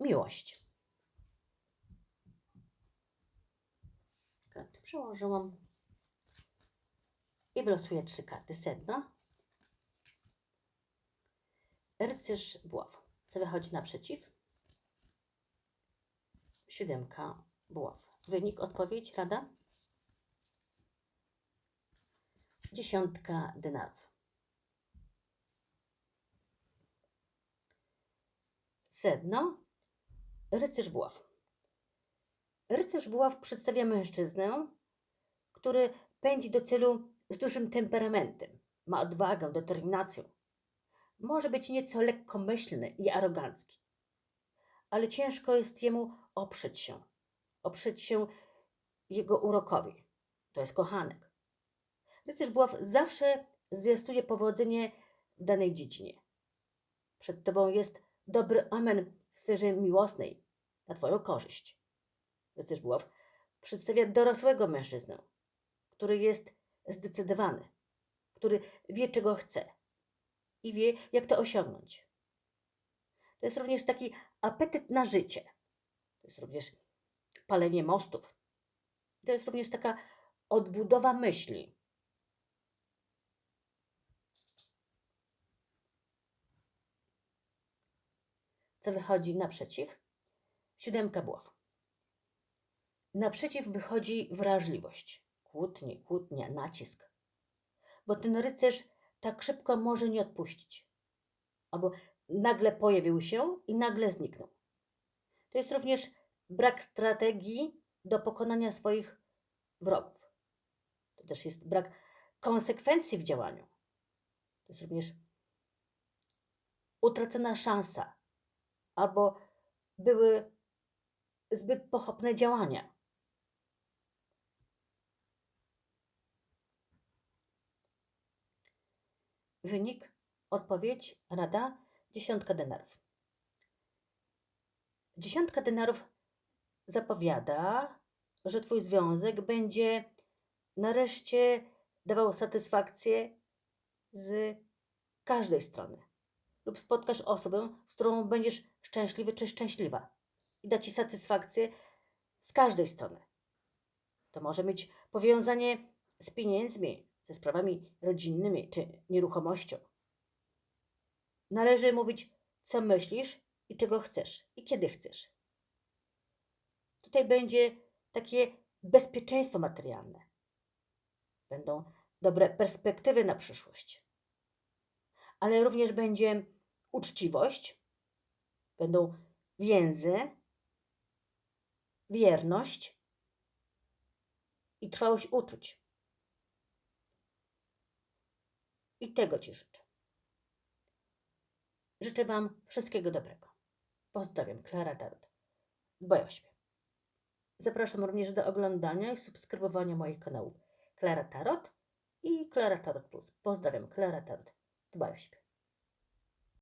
miłość. Karty przełożyłam i wylosuję trzy karty. Sedno. Rycerz buław. Co wychodzi naprzeciw? Siódemka buław. Wynik, odpowiedź, rada? Dziesiątka denarów. Sedno. Rycerz buław. Rycerz buław przedstawia mężczyznę, który pędzi do celu z dużym temperamentem. Ma odwagę, determinację. Może być nieco lekkomyślny i arogancki. Ale ciężko jest jemu oprzeć się. Oprzeć się jego urokowi. To jest kochanek. Rycerz buław zawsze zwiastuje powodzenie w danej dziedzinie. Przed tobą jest dobry amen sferze miłosnej na twoją korzyść. Rycerz buław przedstawia dorosłego mężczyznę, który jest zdecydowany, który wie, czego chce i wie, jak to osiągnąć. To jest również taki apetyt na życie. To jest również palenie mostów. To jest również taka odbudowa myśli. Co wychodzi naprzeciw? Siódemka buław. Naprzeciw wychodzi wrażliwość, kłótnie, kłótnia, nacisk. Bo ten rycerz tak szybko może nie odpuścić. Albo nagle pojawił się i nagle zniknął. To jest również brak strategii do pokonania swoich wrogów. To też jest brak konsekwencji w działaniu. To jest również utracona szansa, albo były zbyt pochopne działania. Wynik, odpowiedź, rada, dziesiątka denarów. Dziesiątka denarów zapowiada, że Twój związek będzie nareszcie dawał satysfakcję z każdej strony. Lub spotkasz osobę, z którą będziesz szczęśliwy czy szczęśliwa i da Ci satysfakcję z każdej strony. To może mieć powiązanie z pieniędzmi, ze sprawami rodzinnymi czy nieruchomością. Należy mówić, co myślisz i czego chcesz i kiedy chcesz. Tutaj będzie takie bezpieczeństwo materialne. Będą dobre perspektywy na przyszłość. Ale również będzie uczciwość, będą więzy, wierność i trwałość uczuć. I tego Ci życzę. Życzę Wam wszystkiego dobrego. Pozdrawiam, Klara Tarot. Dbaj o siebie. Zapraszam również do oglądania i subskrybowania moich kanałów Klara Tarot i Klara Tarot Plus. Pozdrawiam, Klara Tarot. Dbaj o siebie.